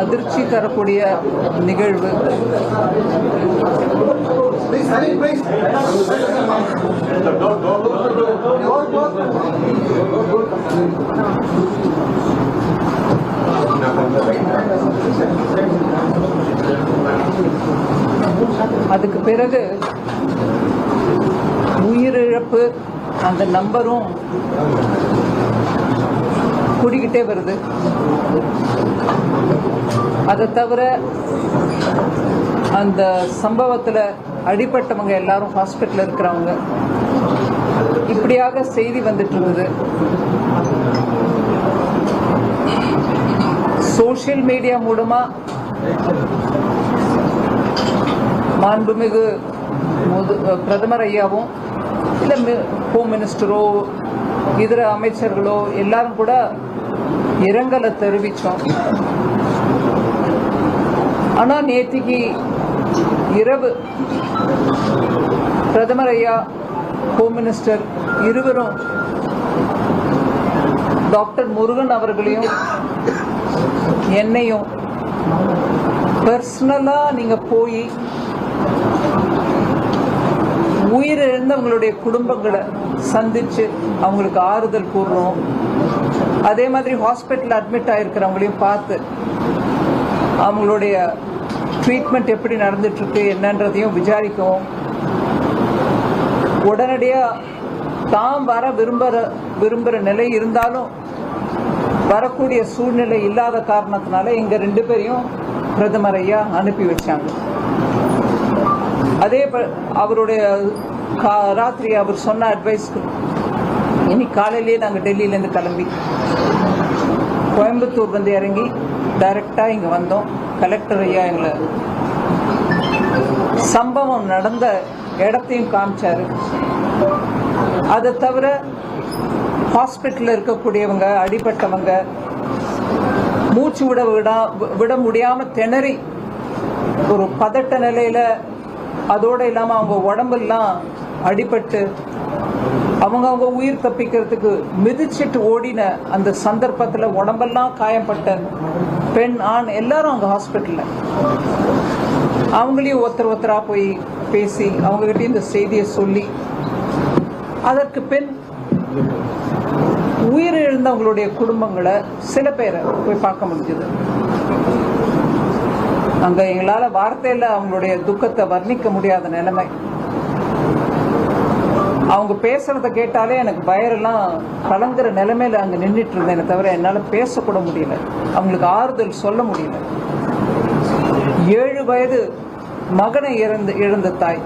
அதிர்ச்சி தரக்கூடிய நிகழ்வு. அதுக்கு பிறகு உயிரிழப்பு அந்த நம்பரும் கூடிக்கிட்டே வருது. அதை தவிர அந்த சம்பவத்தில் அடிபட்டவங்க எல்லாரும் ஹாஸ்பிட்டலில் இருக்கிறவங்க இப்படியாக செய்தி வந்துட்டு இருந்தது. சோஷியல் மீடியா மூலமா மாண்புமிகு முது- பிரதமர் ஐயாவும் இல்லை ஹோம் மினிஸ்டரோ இதர அமைச்சர்களோ எல்லாரும் கூட இரங்கலை தெரிவித்தோம் ஆனால் நேத்திக்கு இரவு பிரதமர் ஐயா ஹோம் மினிஸ்டர் இருவரும் டாக்டர் முருகன் அவர்களையும் என்னையும் பர்சனலாக நீங்கள் போய் உயிரிழந்தவங்களுடைய குடும்பங்களை சந்திச்சு அவங்களுக்கு ஆறுதல் கூறுறோம் அதே மாதிரி ஹாஸ்பிட்டல் அட்மிட் ஆகிருக்கிறவங்களையும் பார்த்து அவங்களுடைய ட்ரீட்மெண்ட் எப்படி நடந்துட்டுருக்கு என்னன்றதையும் விசாரிக்கவும். உடனடியாக தாம் வர விரும்புகிற விரும்புகிற நிலை இருந்தாலும் வரக்கூடிய சூழ்நிலை இல்லாத காரணத்தினால இங்கே ரெண்டு பேரையும் பிரதமர் ஐயா அனுப்பி வச்சாங்க. அதே அவருடைய கா- ராத்திரி அவர் சொன்ன அட்வைஸ்க்கு இன்னைக்கு காலையிலேயே நாங்கள் டெல்லியிலேருந்து கிளம்பி கோயம்புத்தூர் வந்து இறங்கி டைரக்டாக இங்கே வந்தோம். கலெக்டர் ஐயா எங்களை சம்பவம் நடந்த இடத்தையும் காமிச்சார். அதை தவிர ஹாஸ்பிட்டலில் இருக்கக்கூடியவங்க அடிபட்டவங்க மூச்சு விட விட விட முடியாமல் திணறி ஒரு பதட்ட நிலையில் அதோடு இல்லாமல் அவங்க உடம்பெல்லாம் அடிபட்டு அவங்க அவங்க உயிர் தப்பிக்கிறதுக்கு மிதிச்சிட்டு ஓடின அந்த சந்தர்ப்பத்துல உடம்பெல்லாம் காயப்பட்ட பெண் ஆண் எல்லாரும் அங்கே ஹாஸ்பிட்டல்ல அவங்களையும் ஒருத்தர் ஒருத்தரா போய் பேசி அவங்ககிட்ட இந்த செய்தியை சொல்லி அதற்கு பின் உயிரிழந்தவங்களுடைய குடும்பங்களை சில பேரை போய் பார்க்க முடிஞ்சது. அங்க எங்களால வார்த்தையில அவங்களுடைய துக்கத்தை வர்ணிக்க முடியாத நிலைமை. அவங்க பேசுறத கேட்டாலே எனக்கு வயரெல்லாம் கலங்குற நிலைமையில அங்க நின்றுட்டு இருந்தேனே தவிர என்னால பேசக்கூட முடியல. அவங்களுக்கு ஆறுதல் சொல்ல முடியல. ஏழு வயது மகனை இறந்து இழந்த தாய்.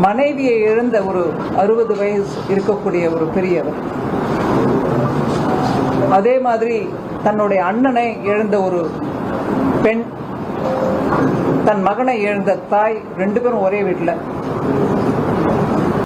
மனைவியை இழந்த ஒரு அறுபது வயசு இருக்கக்கூடிய ஒரு பெரியவர். அதே மாதிரி தன்னுடைய அண்ணனை இழந்த ஒரு பெண் தன் மகனை எழுந்த தாய் ரெண்டு பேரும் ஒரே வீட்டில்